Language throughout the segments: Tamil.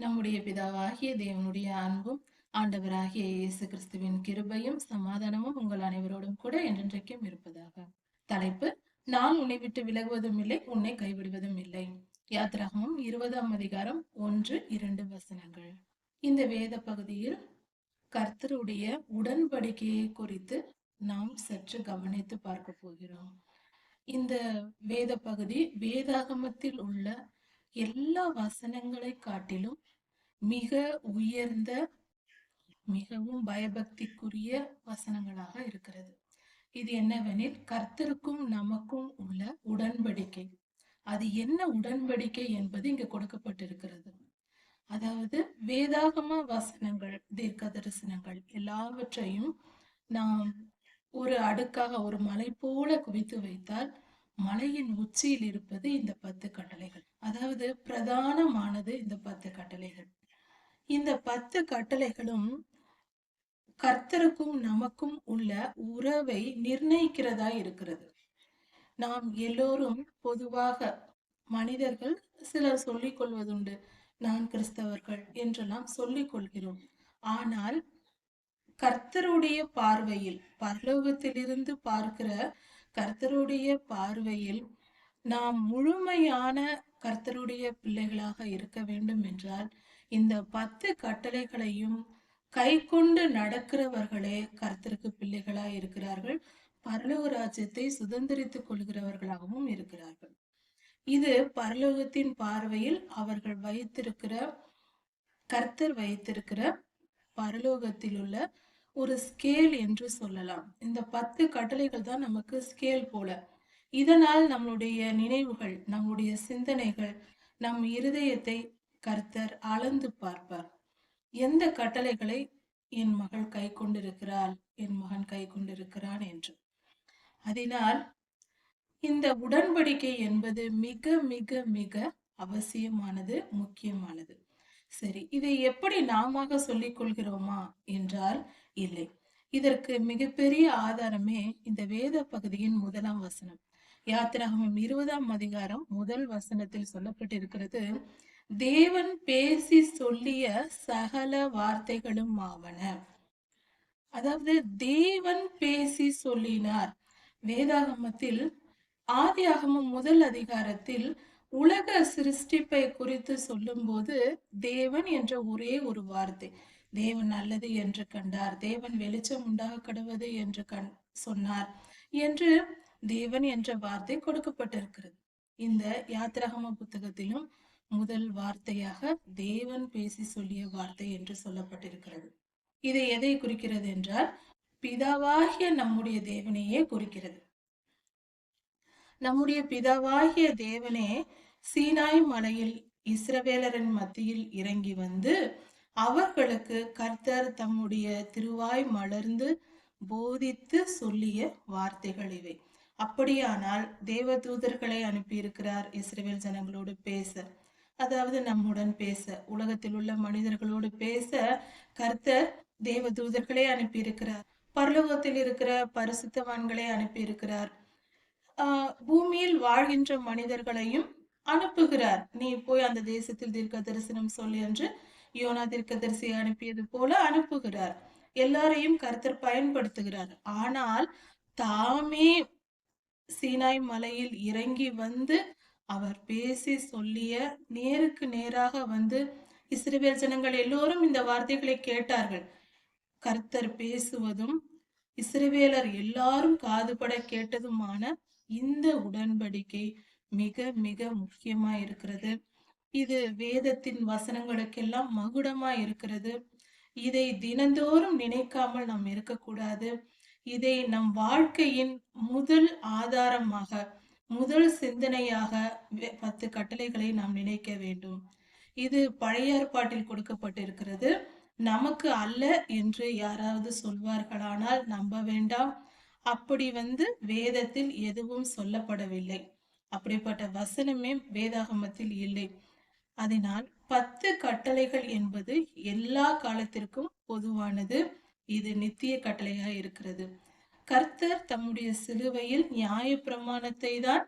நம்முடைய பிதாவாகிய தேவனுடைய அன்பும் ஆண்டவராகிய இயேசு கிறிஸ்துவின் கிருபையும் சமாதானமும் உங்கள் அனைவரோடும் கூட என்றென்றைக்கும் இருப்பதாக. தலைப்பு நான் உன்னை விட்டு விலகுவதும் இல்லை உன்னை கைவிடுவதும் இல்லை. யாத்ராகமும் இருபதாம் அதிகாரம் ஒன்று இரண்டு வசனங்கள். இந்த வேத பகுதியில் கர்த்தருடைய உடன்படிக்கையை குறித்து நாம் சற்று கவனித்து பார்க்க போகிறோம். இந்த வேத பகுதி வேதாகமத்தில் உள்ள எல்லா வசனங்களை காட்டிலும் மிக உயர்ந்த மிகவும் பயபக்திக்குரிய வசனங்களாக இருக்கிறது. இது என்னவெனில் கர்த்தருக்கும் நமக்கும் உள்ள உடன்படிக்கை. அது என்ன உடன்படிக்கை என்பது இங்கு கொடுக்கப்பட்டிருக்கிறது. அதாவது வேதாகம வசனங்கள் தீர்க்க தரிசனங்கள் எல்லாவற்றையும் நாம் ஒரு அடுக்காக ஒரு மலை போல குவித்து வைத்தால் மலையின் உச்சியில் இருப்பது இந்த பத்து கட்டளைகள். அதாவது பிரதானமானது இந்த பத்து கட்டளைகள். இந்த பத்து கட்டளைகளும் கர்த்தருக்கும் நமக்கும் உள்ள உறவை நிர்ணயிக்கிறதா இருக்கிறது. நாம் எல்லோரும் பொதுவாக மனிதர்கள் சிலர் சொல்லிக் கொள்வதுண்டு நான் கிறிஸ்தவர்கள் என்றெல்லாம் சொல்லிக் கொள்கிறோம். ஆனால் கர்த்தருடைய பார்வையில் பரலோகத்திலிருந்து பார்க்கிற கர்த்தருடைய பார்வையில் நாம் முழுமையான கர்த்தருடைய பிள்ளைகளாக இருக்க வேண்டும் என்றால் இந்த பத்து கட்டளைகளையும் கை கொண்டு நடக்கிறவர்களே கர்த்தருக்கு பிள்ளைகளாய் இருக்கிறார்கள். பரலோக ராஜ்யத்தை சுதந்திரித்துக் கொள்கிறவர்களாகவும் இருக்கிறார்கள். இது பரலோகத்தின் பார்வையில் அவர்கள் வைத்திருக்கிற கர்த்தர் வைத்திருக்கிற பரலோகத்தில் உள்ள ஒரு ஸ்கேல் என்று சொல்லலாம். இந்த பத்து கட்டளைகள் தான் நமக்கு ஸ்கேல் போல. இதனால் நம்முடைய நினைவுகள் நம்முடைய சிந்தனைகள் நம் இருதயத்தை கர்த்தர் அளந்து பார்ப்பார். எந்த கட்டளைகளை என் மகள் கை கொண்டிருக்கிறாள் என் மகன் கை கொண்டிருக்கிறான் என்று. அதனால் இந்த உடன்படிக்கை என்பது மிக மிக மிக அவசியமானது முக்கியமானது. சரி இதை எப்படி நாம சொல்லிக் கொள்கிறோமா என்றால் இல்லை. இதற்கு மிகப்பெரிய ஆதாரமே இந்த வேத பகுதியின் முதலாம் வசனம். யாத்திராகமம் இருபதாம் அதிகாரம் முதல் வசனத்தில் சொல்லப்பட்டிருக்கிறது தேவன் பேசி சொல்லிய சகல வார்த்தைகளும் ஆவன. அதாவது தேவன் பேசி சொல்லினார். வேதாகமத்தில் ஆதி ஆகமம் முதல் அதிகாரத்தில் உலக சிருஷ்டிப்பை குறித்து சொல்லும்போது தேவன் என்ற ஒரே ஒரு வார்த்தை தேவன் நல்லது என்று கண்டார் தேவன் வெளிச்சம் உண்டாக கடவுது என்று கண் சொன்னார் என்று தேவன் என்ற வார்த்தை கொடுக்கப்பட்டிருக்கிறது. இந்த யாத்திராகம புத்தகத்திலும் முதல் வார்த்தையாக தேவன் பேசி சொல்லிய வார்த்தை என்று சொல்லப்பட்டிருக்கிறது. இது எதை குறிக்கிறது என்றால் பிதாவாகிய நம்முடைய தேவனையே குறிக்கிறது. நம்முடைய பிதாவாகிய தேவனே சீனாய் மலையில் இஸ்ரவேலரின் மத்தியில் இறங்கி வந்து அவர்களுக்கு கர்த்தர் தம்முடைய திருவாய் மலர்ந்து போதித்து சொல்லிய வார்த்தைகள் இவை. அப்படியானால் தேவ தூதர்களை அனுப்பியிருக்கிறார் இஸ்ரேல் ஜனங்களோடு பேச. அதாவது நம்முடன் பேச. உலகத்தில் உள்ள மனிதர்களோடு பேச கர்த்தர் தேவ தூதர்களை அனுப்பியிருக்கிறார். பரலோகத்தில் இருக்கிற பரிசுத்தவான்களை அனுப்பியிருக்கிறார். ஆஹ் பூமியில் வாழ்கின்ற மனிதர்களையும் அனுப்புகிறார். நீ போய் அந்த தேசத்தில் தீர்க்க தரிசனம் சொல்லி என்று யோனா தீர்க்க தரிசி அனுப்பியது போல அனுப்புகிறார். எல்லாரையும் கருத்தர் பயன்படுத்துகிறார். ஆனால் தாமே சீனாய் மலையில் இறங்கி வந்து அவர் பேசி சொல்லிய நேருக்கு நேராக வந்து இஸ்ரேல் ஜனங்கள் எல்லோரும் இந்த வார்த்தைகளை கேட்டார்கள். கர்த்தர் பேசுவதும் இஸ்ரவேலர் எல்லாரும் காதுபட கேட்டதுமான இந்த உடன்படிக்கை மிக மிக முக்கியமா இருக்கிறது இது வேதத்தின் வசனங்களுக்கெல்லாம் மகுடமா இருக்கிறது இதை தினந்தோறும் நினைக்காமல் நாம் இருக்கக்கூடாது. இதை நம் வாழ்க்கையின் முதல் ஆதாரமாக முதல் சிந்தனையாக பத்து கட்டளைகளை நாம் நினைக்க வேண்டும். இது பழைய ஏற்பாட்டில் கொடுக்கப்பட்டிருக்கிறது. நமக்கு அல்ல என்று யாராவது சொல்வார்களானால் நம்ப வேண்டாம். அப்படி வந்து வேதத்தில் எதுவும் சொல்லப்படவில்லை. அப்படிப்பட்ட வசனமே வேதாகமத்தில் இல்லை. அதனால் பத்து கட்டளைகள் என்பது எல்லா காலத்திற்கும் பொதுவானது. இது நித்திய கட்டளையாக இருக்கிறது. கர்த்தர் தம்முடைய சிலுவையில் நியாய பிரமாணத்தை தான்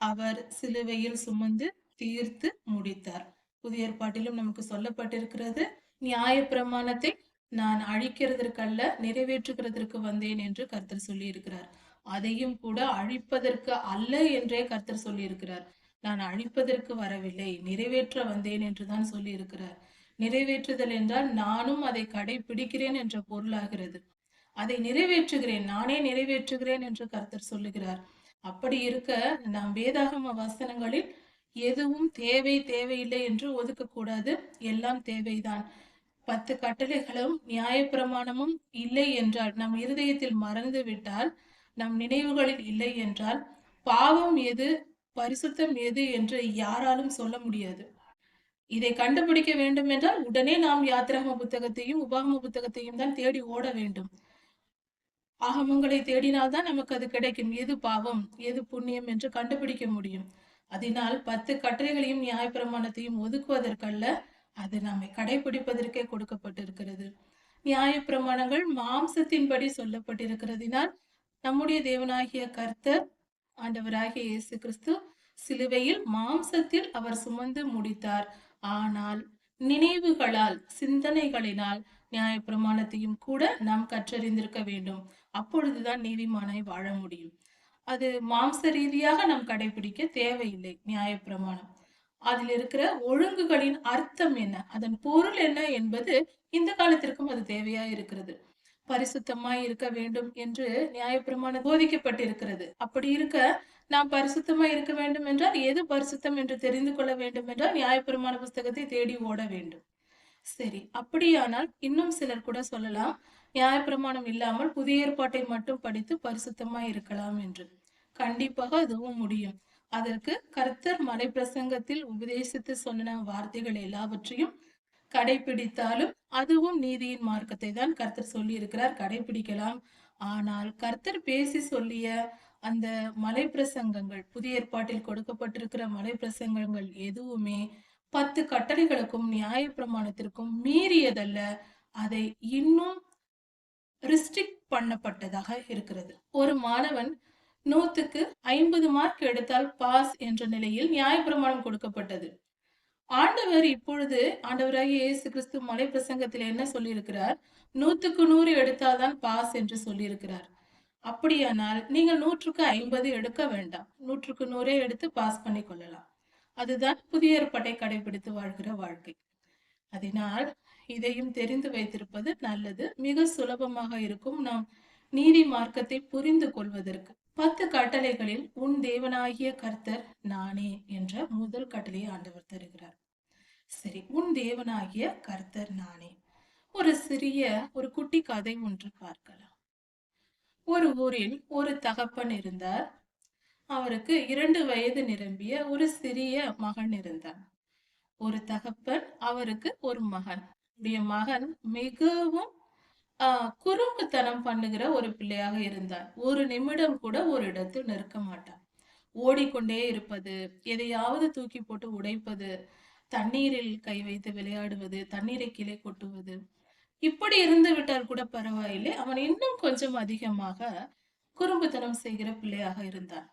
அவர் சிலுவையில் சுமந்து தீர்த்து முடித்தார். புதிய ஏற்பாட்டிலும் நமக்கு சொல்லப்பட்டிருக்கிறது நியாய பிரமாணத்தை நான் அழிக்கிறதற்கல்ல நிறைவேற்றுகிறதற்கு வந்தேன் என்று கர்த்தர் சொல்லி இருக்கிறார் அதையும் கூட அழிப்பதற்கு அல்ல என்றே கர்த்தர் சொல்லி இருக்கிறார் நான் அழிப்பதற்கு வரவில்லை நிறைவேற்ற வந்தேன் என்றுதான் சொல்லி இருக்கிறார் நிறைவேற்றுதல் என்றால் நானும் அதை கடைபிடிக்கிறேன் என்ற பொருளாகிறது. அதை நிறைவேற்றுகிறேன் நானே நிறைவேற்றுகிறேன் என்று கர்த்தர் சொல்லுகிறார். அப்படி இருக்க நாம் வேதாகம வசனங்களில் எதுவும் தேவை தேவையில்லை என்று ஒதுக்கக்கூடாது. எல்லாம் தேவைதான். பத்து கட்டளைகளும் நியாயப்பிரமாணமும் இல்லை என்றால் நம் இருதயத்தில் மறந்து விட்டால் நம் நினைவுகளில் இல்லை என்றால் பாவம் எது பரிசுத்தம் எது என்று யாராலும் சொல்ல முடியாது. இதை கண்டுபிடிக்க வேண்டும் என்றால் உடனே நாம் யாத்திராம புத்தகத்தையும் உபாகம புத்தகத்தையும் தான் தேடி ஓட வேண்டும். ஆகமங்களை தேடினால்தான் நமக்கு அது கிடைக்கும். எது பாவம் எது புண்ணியம் என்று கண்டுபிடிக்க முடியும். அதனால் பத்து கட்டுரைகளையும் நியாயப்பிரமாணத்தையும் ஒதுக்குவதற்கல்ல அது நம்மை கடைபிடிப்பதற்கே கொடுக்கப்பட்டிருக்கிறது. நியாயப்பிரமாணங்கள் மாம்சத்தின்படி சொல்லப்பட்டிருக்கிறதினால் நம்முடைய தேவனாகிய கர்த்தர் ஆண்டவராகிய இயேசு கிறிஸ்து சிலுவையில் மாம்சத்தில் அவர் சுமந்து முடித்தார். ஆனால் நினைவுகளால் சிந்தனைகளினால் நியாயப்பிரமாணத்தையும் கூட நாம் கற்றறிந்திருக்க வேண்டும். அப்பொழுதுதான் நீதிமானாய் வாழ முடியும். அது மாம்ச ரீதியாக நாம் கடைபிடிக்க தேவையில்லை நியாயப்பிரமாணம். அதில் இருக்கிற ஒழுங்குகளின் அர்த்தம் என்ன? அதன் பொருள் என்ன என்பது இந்த காலத்திற்கும் அது தேவையா இருக்கிறது. பரிசுத்தமாய் இருக்க வேண்டும் என்று நியாயப்பிரமாணம் போதிக்கப்பட்டிருக்கிறது. அப்படி இருக்க நாம் பரிசுத்தமாய் இருக்க வேண்டும் என்றால் எது பரிசுத்தம் என்று தெரிந்து கொள்ள வேண்டும் என்றால் நியாயப்பிரமாண புஸ்தகத்தை தேடி ஓட வேண்டும். சரி அப்படியானால் இன்னும் சிலர் கூட சொல்லலாம் நியாயப்பிரமாணம் இல்லாமல் புதிய ஏற்பாட்டை மட்டும் படித்து பரிசுத்தமாய் இருக்கலாம் என்று. கண்டிப்பாக அதுவும் முடியும். அதற்கு கர்த்தர் மலை பிரசங்கத்தில் உபதேசித்து சொன்ன வார்த்தைகள் எல்லாவற்றையும் கடைபிடித்தாலும் அதுவும் நீதியின் மார்க்கத்தை தான் கர்த்தர் சொல்லி இருக்கிறார் கடைபிடிக்கலாம் ஆனால் கர்த்தர் பேசி சொல்லிய அந்த மலை பிரசங்கங்கள் புதிய ஏற்பாட்டில் கொடுக்கப்பட்டிருக்கிற மலை பிரசங்கங்கள் எதுவுமே பத்து கட்டளைகளுக்கும் நியாய பிரமாணத்திற்கும் மீறியதல்ல. அதை இன்னும் ரிஸ்ட்ரிக்ட் பண்ணப்பட்டதாக இருக்கிறது. ஒரு மாணவன் நூத்துக்கு ஐம்பது மார்க் எடுத்தால் பாஸ் என்ற நிலையில் நியாயப்பிரமாணம் கொடுக்கப்பட்டது. ஆண்டவர் இப்பொழுது ஆண்டவராகிய இயேசு கிறிஸ்து மலை பிரசங்கத்தில் என்ன சொல்லியிருக்கிறார்? நூத்துக்கு நூறு எடுத்தால்தான் பாஸ் என்று சொல்லியிருக்கிறார். அப்படியானால் நீங்கள் நூற்றுக்கு ஐம்பது எடுக்க வேண்டாம். நூற்றுக்கு நூறே எடுத்து பாஸ் பண்ணி கொள்ளலாம். அதுதான் புதிய ஏற்பாட்டை கடைபிடித்து வாழ்கிற வாழ்க்கை. அதனால் இதையும் தெரிந்து வைத்திருப்பது நல்லது. மிக சுலபமாக இருக்கும் நாம் நீதி மார்க்கத்தை புரிந்து கொள்வதற்கு. பத்து கட்டளைகளில் உன் தேவனாகிய கர்த்தர் நானே என்ற முதல் கட்டளையை ஆண்டவர் தருகிறார். சரி உன் தேவனாகிய கர்த்தர் நானே. ஒரு சிறிய ஒரு குட்டி கதை ஒன்று பார்க்கலாம். ஒரு ஊரில் ஒரு தகப்பன் இருந்தார். அவருக்கு இரண்டு வயது நிரம்பிய ஒரு சிறிய மகன் இருந்தான் ஒரு தகப்பன் அவருக்கு ஒரு மகன். மகன் மிகவும் ஆஹ் குறும்புத்தனம் பண்ணுகிற ஒரு பிள்ளையாக இருந்தார். ஒரு நிமிடம் கூட ஒரு இடத்தில் நிற்க மாட்டான் ஓடிக்கொண்டே இருப்பது எதையாவது தூக்கி போட்டு உடைப்பது தண்ணீரில் கை வைத்து விளையாடுவது தண்ணீரை கீழே கொட்டுவது இப்படி இருந்து விட்டால் கூட பரவாயில்லை. அவன் இன்னும் கொஞ்சம் அதிகமாக குறும்புத்தனம் செய்கிற பிள்ளையாக இருந்தான்.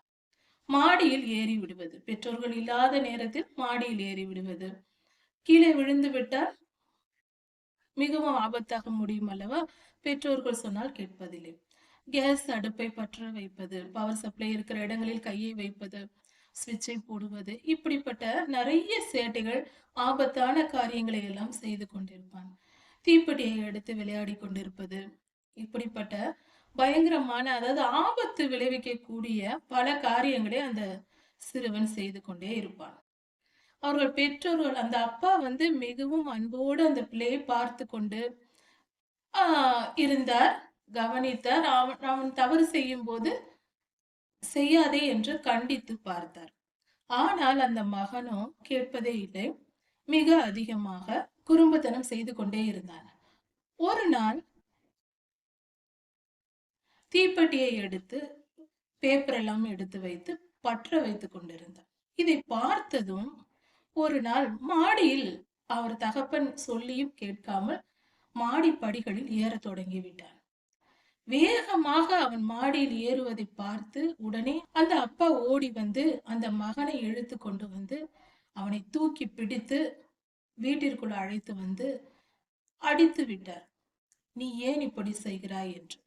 மாடியில் ஏறி விடுவது. பெற்றோர்கள் இல்லாத நேரத்தில் மாடியில் ஏறி விடுவது. கீழே விழுந்து விட்டால் மிகவும் ஆபத்தாக முடியும் அல்லவா? பெற்றோர்கள் சொன்னால் கேட்பதில்லை. கேஸ் அடுப்பை பற்ற வைப்பது பவர் சப்ளை இருக்கிற இடங்களில் கையை வைப்பது சுவிட்சை போடுவது இப்படிப்பட்ட நிறைய சேட்டைகள் ஆபத்தான காரியங்களை எல்லாம் செய்து கொண்டிருப்பான். தீப்பெட்டியை எடுத்து விளையாடி கொண்டிருப்பது. இப்படிப்பட்ட பயங்கரமான அதாவது ஆபத்து விளைவிக்கக்கூடிய பல காரியங்களை அந்த சிறுவன் செய்து கொண்டே இருப்பான். அவர்கள் பெற்றோர்கள் அந்த அப்பா வந்து மிகவும் அன்போடு அந்த பிள்ளையை பார்த்து கொண்டு இருந்தார் கவனித்தார். அவன் அவன் தவறு செய்யும் போது செய்யாதே என்று கண்டித்து பார்த்தார். ஆனால் அந்த மகனும் கேட்பதே இல்லை. மிக அதிகமாக குறும்புத்தனம் செய்து கொண்டே இருந்தான். ஒரு நாள் தீப்பெட்டியை எடுத்து பேப்பர் எல்லாம் எடுத்து வைத்து பற்ற வைத்துக் கொண்டிருந்தார் இதை பார்த்ததும் ஒரு நாள் மாடியில் அவர் தகப்பன் சொல்லியும் கேட்காமல் மாடி படிகளில் ஏற தொடங்கி விட்டான். வேகமாக அவன் மாடியில் ஏறுவதை பார்த்து உடனே அந்த அப்பா ஓடி வந்து அந்த மகனை இழுத்து கொண்டு வந்து அவனை தூக்கி பிடித்து வீட்டிற்குள் அழைத்து வந்து அடித்து விட்டார். நீ ஏன் இப்படி செய்கிறாய்? என்று.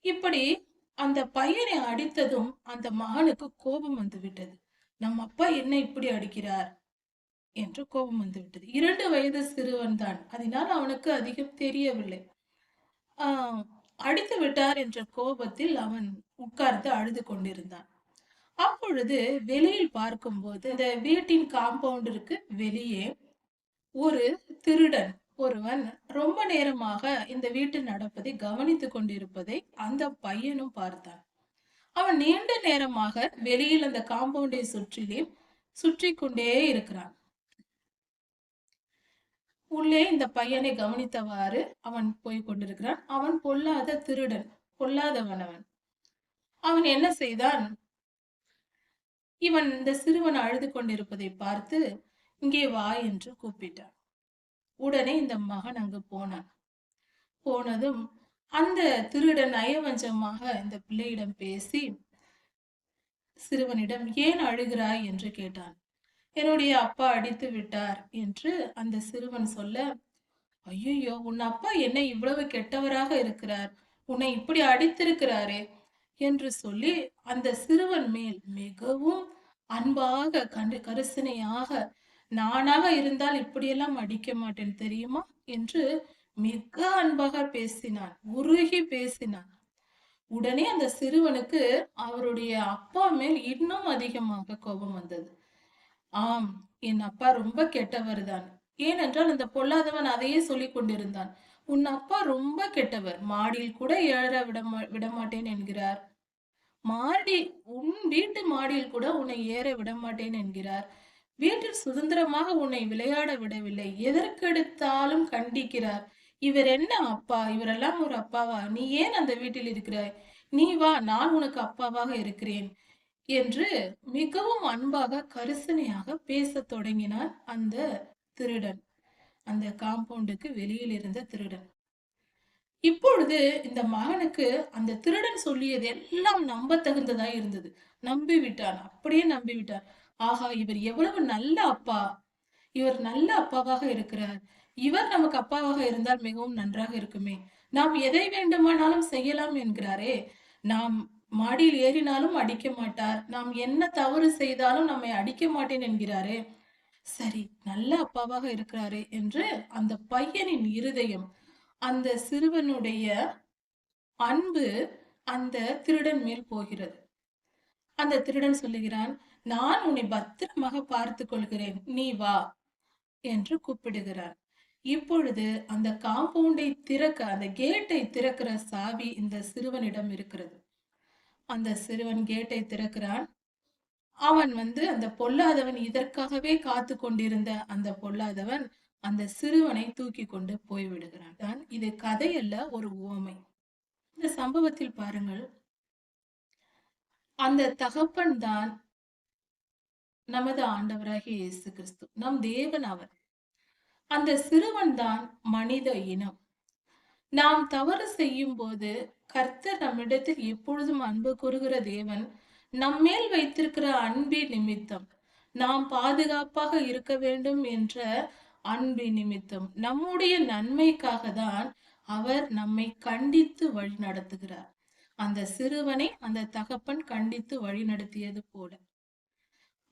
இப்படி அந்த பையனை அடித்ததும் அந்த மகனுக்கு கோபம் வந்து விட்டது. நம் அப்பா என்ன இப்படி அடிக்கிறார்? என்று கோபம் வந்து விட்டது. இரண்டு வயது சிறுவன் தான். அதனால் அவனுக்கு அதிகம் தெரியவில்லை. ஆஹ் அடித்து விட்டார் என்ற கோபத்தில் அவன் உட்கார்ந்து அழுது கொண்டிருந்தான். அப்பொழுது வெளியில் பார்க்கும்போது இந்த வீட்டின் காம்பவுண்டிற்கு வெளியே ஒரு திருடன் ஒருவன் ரொம்ப நேரமாக இந்த வீட்டில் நடப்பதை கவனித்து கொண்டிருப்பதை அந்த பையனும் பார்த்தான். அவன் நீண்ட நேரமாக வெளியில் அந்த காம்பவுண்டை சுற்றிலே சுற்றி கொண்டே இருக்கிறான். உள்ளே இந்த பையனை கவனித்தவாறு அவன் போய் கொண்டிருக்கிறான். அவன் பொல்லாத திருடன் பொல்லாதவன் அவன் அவன் என்ன செய்தான்? இவன் இந்த சிறுவன் அழுது கொண்டிருப்பதை பார்த்து இங்கே வா என்று கூப்பிட்டான். உடனே இந்த மகன் அங்கு போனான். போனதும் அந்த திருடன் நயவஞ்சமாக இந்த பிள்ளையிடம் பேசி சிறுவனிடம் ஏன் அழுகிறாய்? என்று கேட்டான். என்னுடைய அப்பா அடித்து விட்டார் என்று அந்த சிறுவன் சொல்ல ஐயோ உன் அப்பா என்ன இவ்வளவு கெட்டவராக இருக்கிறார். உன்னை இப்படி அடித்திருக்கிறாரே. என்று சொல்லி அந்த சிறுவன் மேல் மிகவும் அன்பாக கண்டு கரிசனையாக நானாக இருந்தால் இப்படியெல்லாம் அடிக்க மாட்டேன் தெரியுமா? என்று மிக அன்பாக பேசினான் உருகி பேசினான். உடனே அந்த சிறுவனுக்கு அவருடைய அப்பா மேல் இன்னும் அதிகமாக கோபம் வந்தது. ஆம் என் அப்பா ரொம்ப கெட்டவர் தான். ஏனென்றால் அந்த பொல்லாதவன் அதையே சொல்லி கொண்டிருந்தான். உன் அப்பா ரொம்ப கெட்டவர். மாடியில் கூட ஏற விட விடமாட்டேன் என்கிறார். மாடி உன் வீட்டு மாடியில் கூட உன்னை ஏற விட மாட்டேன் என்கிறார். வீட்டில் சுதந்திரமாக உன்னை விளையாட விடவில்லை. எதற்கெடுத்தாலும் கண்டிக்கிறார். இவர் என்ன அப்பா? இவரெல்லாம் ஒரு அப்பாவா? நீ ஏன் அந்த வீட்டில் இருக்கிறாய்? நீ வா நான் உனக்கு அப்பாவாக இருக்கிறேன் என்று மிகவும் அன்பாக கரிசனையாக பேசத் தொடங்கினார் அந்த திருடன். அந்த காம்பவுண்டுக்கு வெளியில் இருந்த திருடன். இப்பொழுது இந்த மகனுக்கு அந்த திருடன் சொல்லியது எல்லாம் நம்ப தகுந்ததா இருந்தது. நம்பி விட்டான் அப்படியே நம்பி விட்டான் ஆஹா இவர் எவ்வளவு நல்ல அப்பா. இவர் நல்ல அப்பாவாக இருக்கிறார். இவர் நமக்கு அப்பாவாக இருந்தால் மிகவும் நன்றாக இருக்குமே. நாம் எதை வேண்டுமானாலும் செய்யலாம் என்கிறாரே. நாம் மாடியில் ஏறினாலும் அடிக்க மாட்டார். நாம் என்ன தவறு செய்தாலும் நம்மை அடிக்க மாட்டேன் என்கிறாரே. சரி நல்ல அப்பாவாக இருக்கிறாரே என்று அந்த பையனின் இருதயம் அந்த சிறுவனுடைய அன்பு அந்த திருடன் மேல் போகிறது. அந்த திருடன் சொல்லுகிறான் நான் உன்னை பத்திரமாக பார்த்து கொள்கிறேன். நீ வா என்று கூப்பிடுகிறான். இப்பொழுது அந்த காம்பவுண்டை திறக்க அந்த கேட்டை திறக்கிற சாவி இந்த சிறுவனிடம் இருக்கிறது. அந்த சிறுவன் கேட்டை திறக்கிறான். அவன் வந்து அந்த பொல்லாதவன் இதற்காகவே காத்து கொண்டிருந்த அந்த பொல்லாதவன் அந்த சிறுவனை தூக்கி கொண்டு போய்விடுகிறான் தான் இது கதையல்ல ஒரு உவமை. இந்த சம்பவத்தில் பாருங்கள். அந்த தகப்பன் தான் நமது ஆண்டவராகிய இயேசு கிறிஸ்து நம் தேவன் அவர். அந்த சிறுவன் தான் மனித இனம். நாம் தவறு செய்யும் போது கர்த்தர் நம்மிடத்தில் எப்பொழுதும் அன்பு கூறுகிற தேவன் நம்மேல் வைத்திருக்கிற அன்பின் நிமித்தம் நாம் பாதுகாப்பாக இருக்க வேண்டும் என்ற அன்பு நிமித்தம். நம்முடைய நன்மைக்காக தான் அவர் நம்மை கண்டித்து வழி நடத்துகிறார். அந்த சிறுவனை அந்த தகப்பன் கண்டித்து வழி நடத்தியது போல.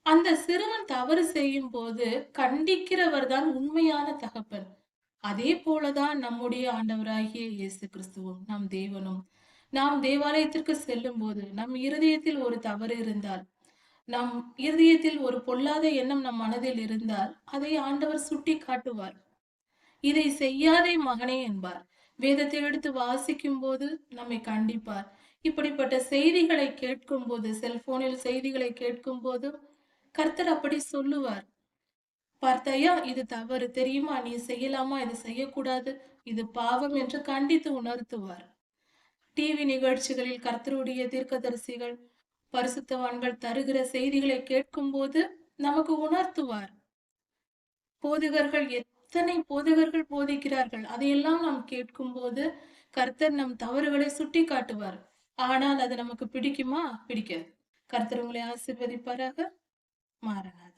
அந்த சிறுவன் தவறு செய்யும் போது கண்டிக்கிறவர் தான் உண்மையான தகப்பன். அதே போலதான் நம்முடைய ஆண்டவராகிய இயேசு கிறிஸ்துவும் நம் தேவனும். நாம் தேவாலயத்திற்கு செல்லும் போது நம் இருதயத்தில் ஒரு தவறு இருந்தால் நம் இதயத்தில் ஒரு பொல்லாத எண்ணம் நம் மனதில் இருந்தால் அதை ஆண்டவர் சுட்டி காட்டுவார் இதை செய்யாதே மகனே என்பார். வேதத்தை எடுத்து வாசிக்கும் போது நம்மை கண்டிப்பார். இப்படிப்பட்ட செய்திகளை கேட்கும் போது செல்போனில் செய்திகளை கேட்கும் போது கர்த்தர் அப்படி சொல்லுவார். பார்த்தாயா இது தவறு. தெரியுமா? நீ செய்யலாமா? இது செய்யக்கூடாது. இது பாவம் என்று கண்டித்து உணர்த்துவார். டிவி நிகழ்ச்சிகளில் கர்த்தருடைய தீர்க்கதரிசிகள் பரிசுத்தவான்கள் தருகிற செய்திகளை கேட்கும் போது நமக்கு உணர்த்துவார். போதகர்கள் எத்தனை போதகர்கள் போதிக்கிறார்கள்? அதையெல்லாம் நாம் கேட்கும் போது கர்த்தர் நம் தவறுகளை சுட்டி காட்டுவார் ஆனால் அது நமக்கு பிடிக்குமா? பிடிக்காது. கர்த்தர் உங்களை ஆசிர்வதிப்பாராக? மாறனார்